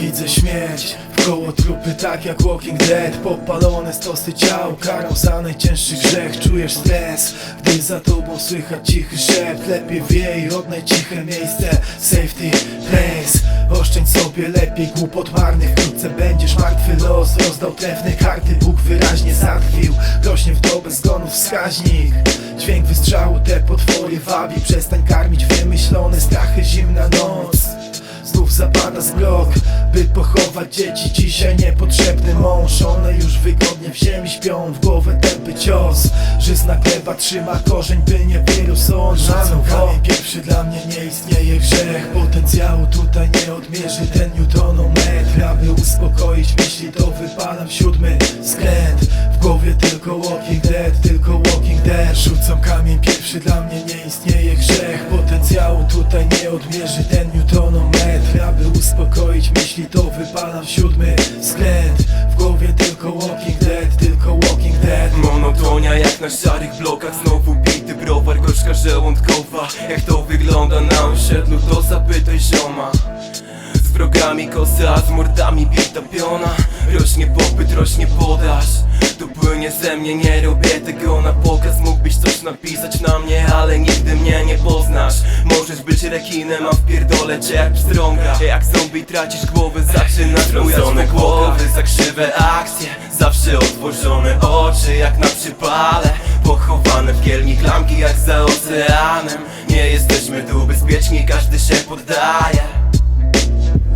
Widzę śmierć koło trupy tak jak Walking Dead. Popalone stosy ciał, karą za najcięższy grzech. Czujesz stres, gdy za tobą słychać cichy szept Lepiej wiej, odnaj ciche miejsce. Safety place Oszczędź sobie lepiej głupot marnych. Wkrótce będziesz martwy los. Rozdał trefne karty, Bóg wyraźnie zatwił Rośnie w dobę zgonów wskaźnik. Dźwięk wystrzału te potwory wabi. Przestań karmić wymyślone strachy Zimna noc Znów zapada zmrok, by pochować dzieci. Dzisiaj niepotrzebny mąż One już wygodnie w ziemi śpią. W głowę tępy cios Żyzna gleba trzyma korzeń, by nie wyrósł on Rzucam kamień pierwszy dla mnie nie istnieje grzech. Potencjału tutaj nie odmierzy. Ten newtonometr Aby uspokoić myśli to wypalam siódmy skręt W głowie tylko walking dead, tylko walking dead. Rzucam kamień pierwszy dla mnie nie istnieje grzech. Potencjału tutaj nie odmierzy. Ten newtonometr Aby uspokoić myśli to wypalam siódmy skręt W głowie tylko walking dead, tylko walking dead. Monotonia jak na szarych blokach Znowu bity browar, gorzka żołądkowa. Jak to wygląda na osiedlu to zapytaj zioma. Z wrogami kosa, z mordami bita piona. Rośnie popyt, rośnie podaż. To płynie ze mnie, nie robię tego na pokaz. Mógłbyś coś napisać na mnie, ale nigdy być rekinem, a wpierdolę cię jak pstrąga. Jak zombie tracisz głowę, zaczynasz Trącone głowy za krzywe akcje Zawsze otworzone oczy jak na przypale. Pochowane w kielni klamki jak za oceanem. Nie jesteśmy tu bezpieczni, każdy się poddaje.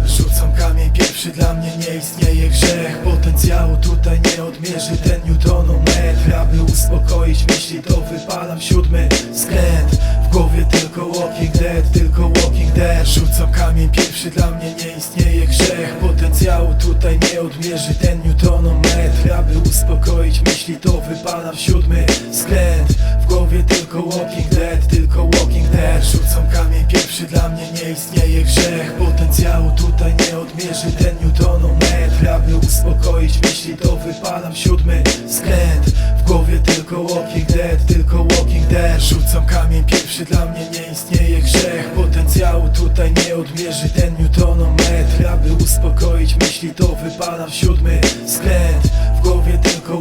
Rzucam kamień pierwszy, dla mnie nie istnieje grzech. Potencjału tutaj nie odmierzy ten newtonometr Aby uspokoić myśli to wypalam siódmy dead Rzucam kamień pierwszy, dla mnie nie istnieje grzech. Potencjału tutaj nie odmierzy ten newtonometr Aby uspokoić myśli to wypalam siódmy skręt W głowie tylko walking dead, tylko walking dead. Rzucam kamień pierwszy, dla mnie nie istnieje grzech. Potencjału tutaj nie odmierzy ten newtonometr Aby uspokoić myśli to wypalam siódmy skręt W głowie tylko walking dead, tylko walking dead. Rzucam kamień pierwszy, dla mnie nie odmierzy ten newtonometr Aby uspokoić myśli to wypada w siódmy skręt W głowie tylko